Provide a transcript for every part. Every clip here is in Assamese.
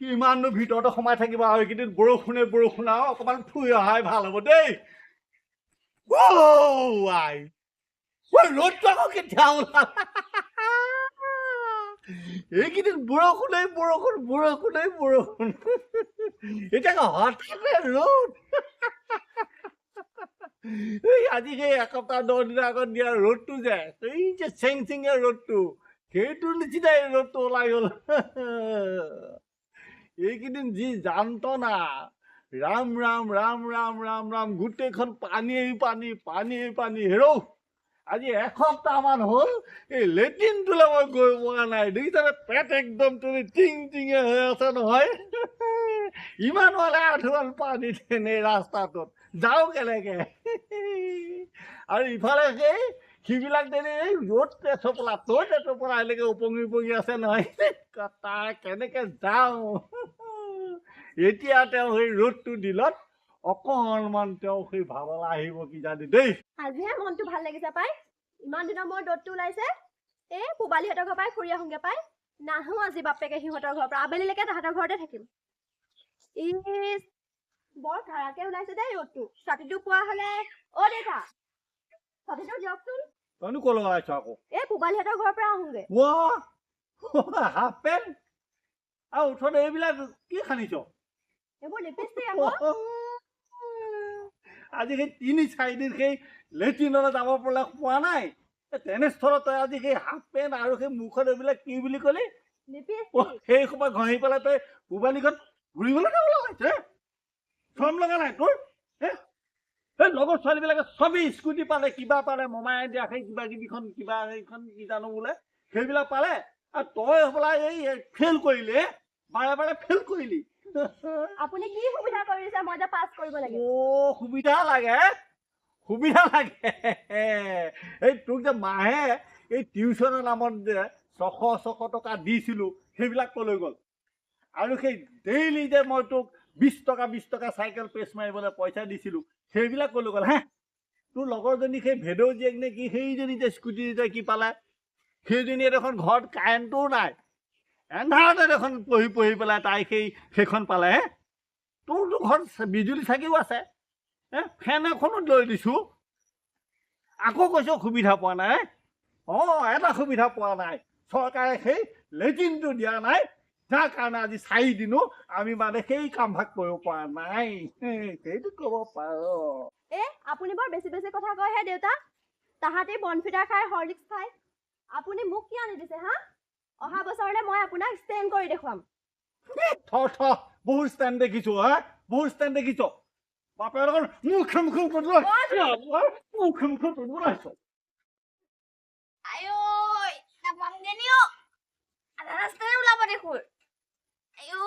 কিমাননো ভিতৰতে সোমাই থাকিব আৰু এইকেইদিন বৰষুণে বৰষুণ আৰু অকণমান ফুৰি অহাই ভাল হ'ব দেই। আই ৰ'দটো আকৌ কেতিয়া ওলাল এইকেইদিন বৰষুণেই বৰষুণ বৰষুণেই বৰষুণ। এতিয়া হঠাতে ৰ'দ। এই আজি সেই এসপ্তাহ দহ দিনৰ আগত দিয়া ৰ'দটো যে এই যে চেং চেঙীয়া ৰ'দটো সেইটোৰ নিচিনাই ৰ'দটো ওলাই গ'ল। এইকেইদিন যি যান্ত্ৰণা ৰাম ৰাম ৰাম ৰাম ৰাম ৰাম গোটেইখন পানীয়েই পানী পানীয়েই পানী হেৰৌ! আজি এসপ্তাহমান হ'ল এই লেট্ৰিনটোলৈ মই গৈ পোৱা নাই। দেখিছানে? পেট একদম তুমি টিং টিঙে হৈ আছে নহয়। ইমান হ'লে আঁঠুৱাল পানী তেনেই ৰাস্তাটোত। যাওঁ কেনেকে? আৰু ইফালে সেই সিবিলাক তেনে এই য'ত তেচপলা ত'ত তেচপলা এনেকে উপঙি উপঙি আছে নহয়। তাৰ কেনেকে যাওঁ? এতিয়া তেওঁ সেই ৰ'দটো দিলত অকণমান তেওঁ সেই ভাবলা আহিব কিজানি দেই। আজিহে মনটো ভাল লাগিছে পাই। ইমান দিনৰ মূৰত ৰ'দটো ওলাইছে। এই পুবালীহঁতৰ ঘৰৰ পৰাই ফুৰি আহোঁগে পাই। নাহো আজি বাপেকে সিহঁতৰ ঘৰৰ পৰা। আবেলিলৈকে তাহাঁতৰ ঘৰতে থাকিম। ইচ বৰ কাৰাকে ওলাইছে দেই ৰ'দটো। ছাতিটো পোৱা হ'লে অ' দেউতা ছাতিটো দিয়কচোন। তইনো ক'লৈ ওলাইছ আকৌ? এই পুবালীহঁতৰ ঘৰৰ পৰা আহোঁগে। Half pant. আৰু এইবিলাক কি আকৌ আজি সেই তিনি চাৰিদিন সেই লেট্ৰিনলৈ যাব পৰা পোৱা নাই তেনেস্থলত তই আজি সেই হাফ পেণ্ট আৰু সেই মুখত এইবিলাক কি বুলি ক'লি সেই সময় ঘঁহি পেলাই তই মোবাইলখন ঘূৰিবলৈ যাব লগাইছে চম লগা নাই তোৰ এই লগৰ ছোৱালীবিলাকে চবেই স্কুটি পালে কিবা পালে মমাই দিয়া সেই কিবা কিবিখন কিবা সেইখন কি জানো বোলে সেইবিলাক পালে আৰু তই হ'বলা এই ফেইল কৰিলি বাৰে বাৰে ফেইল কৰিলি আপুনি কি সুবিধা কৰি দিছে মই যে পাছ কৰিব লাগে সুবিধা লাগে। সুবিধা লাগে। এই তোক যে মাহে এই টিউচনৰ নামত যে ছশ ছশ টকা দিছিলোঁ সেইবিলাক ক'লৈ গ'ল। আৰু সেই ডেইলি যে মই তোক বিছ টকা বিছ টকা চাইকেল পেচ মাৰিবলৈ পইচা দিছিলোঁ সেইবিলাক ক'লৈ গ'ল। হে তোৰ লগৰজনী সেই ভেদৌ জীয়েক নে কি সেইজনী যে স্কুটি যে কি পালে সেইজনীয়ে দেখোন ঘৰত কাৰেণ্টও নাই। এন্ধাৰতে দেখোন পঢ়ি পঢ়ি পেলাই তাই সেই সেইখন পালে হে? তোৰতো ঘৰত বিজুলী চাকিও আছে। হে ফেন এখনো লৈ দিছোঁ। আকৌ কৈছোঁ সুবিধা পোৱা নাই। অঁ এটা সুবিধা পোৱা নাই। চৰকাৰে সেই লেট্ৰিনটো দিয়া নাই। যাৰ কাৰণে আজি চাৰিদিনো আমি মানে সেই কামভাগ কৰিব পৰা নাই। হে, সেইটো ক'ব পাৰ। এ আপুনি বৰ বেছি বেছি কথা কয়হে দেউতা। তাহাঁতি বনফিটাৰ খাই হৰলিক্স খায় আপুনি মোক কি আনি দিছে হা? অহা বছৰলৈ মই আপোনাক ষ্টেণ্ড কৰি দেখুৱাম। থ থ বহুত ষ্টেণ্ড দেখিছোঁ হা? বহুত ষ্টেণ্ড দেখিছ। বাপেৰ লগত মুখে মুখে মুখে মুখে বনাইছ আইঐ নাপামগে নি অ আধা ৰাস্তাতে ওলাব দেখোন। আইও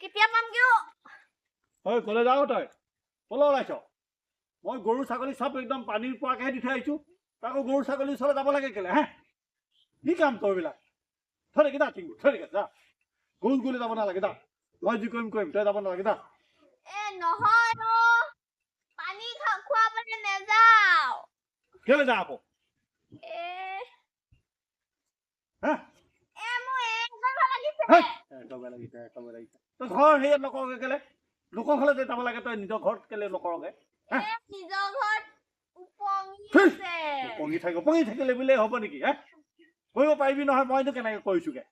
কেতিয়া পামগে অ হয় ক'লে যাওঁ তই। ক'লৈ ওলাইছ? মই গৰু ছাগলী চব একদম পানীৰ পোৱাকেহে দি থৈ আহিছোঁ। তাকো গৰু ছাগলীৰ ওচৰলৈ যাব লাগে কেলে হে? কি কাম তই এইবিলাক থৈ দে কিনা টিংগু থৈ দে যা গৰু গ'লে যাব নালাগে যা মই যি কৰিম কৰিম তই যাব নালাগে যা এ নহয় অ পানী খা- খোৱা মানে নেযাও কেলে যা আকৌ এ হে এ ঘৰ নকৰগে কেলে লোকৰ ঘৰলৈ যাব লাগে তই নিজৰ ঘৰত কেলে নকৰগে উপঙি থাকিলে হ'ব নেকি হে কৰিব পাৰিবি নহয় মইনো কেনেকে কৰিছোগে?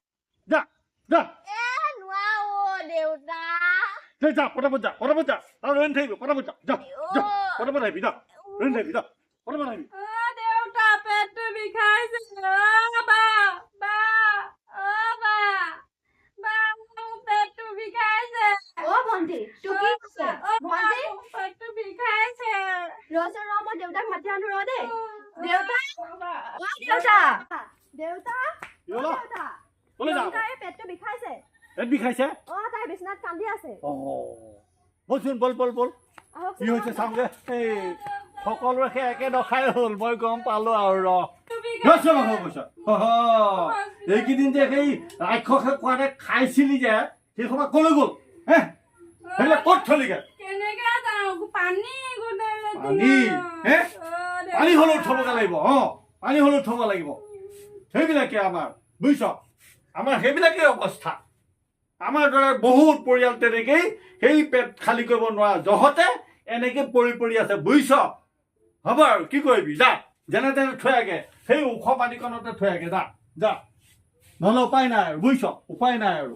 যা যা। দেউতা। যা যা পটাপট যা পটাপট যা। তাৰ ৰৈ নাথাকিবি পটাপট যা যা যা পটাপট আহিবি যা ৰৈ নাথাকিবি যা পটাপট আহিবি। অ' দেউতা পেটটো বিষাইছে। বা বা বা বা মোৰ পেটটো বিষাইছে। অ ভন্টি তোৰ কি হৈছে অ' বা, ভন্টি মোৰ পেটটো বিষাইছে ৰচোন ৰ মই দেউতাক মাতি আনো ৰ দেই দেউতা বা, অ দেউতা দেউতা কি অ হ'ল দেউতা ক'লৈ যা দেউতাৰ এই পেটটো বিষাইছে। পেট বিষাইছে? অ তাই বিচনাত কান্দি আছে। অ। বলচোন বল বল বল। কি হৈছে। চাওঁগে? এই সকলোৰে সেই একে দশাই হ'ল। মই গম পালো আৰু ৰ। এইকেইদিন যে সেই ৰাক্ষসে কোৱাতে খাইছিলি যে সেই সময় ক'লৈ গ'ল? হে? ক'ত থলিগে? যাওঁ? পানী? পানী? হ'লেও থবগে লাগিব অ। পানী হ'লেও থব লাগিব। সেইবিলাকে আমাৰ বুঝছ আমাৰ সেইবিলাকেই অৱস্থা। আমাৰ দৰে বহুত পৰিয়াল তেনেকেই সেই পেট খালী কৰিব নোৱাৰা জহতে এনেকে পৰি পৰি আছে, বুজিছ? হ'ব আৰু, কি কৰিবি? যা, যেনে তেনে থৈ আগে। সেই ওখ পানীকণতে থৈ আগে, যা যা। নহ'লে উপায় নাই আৰু, বুজিছ? উপায় নাই আৰু।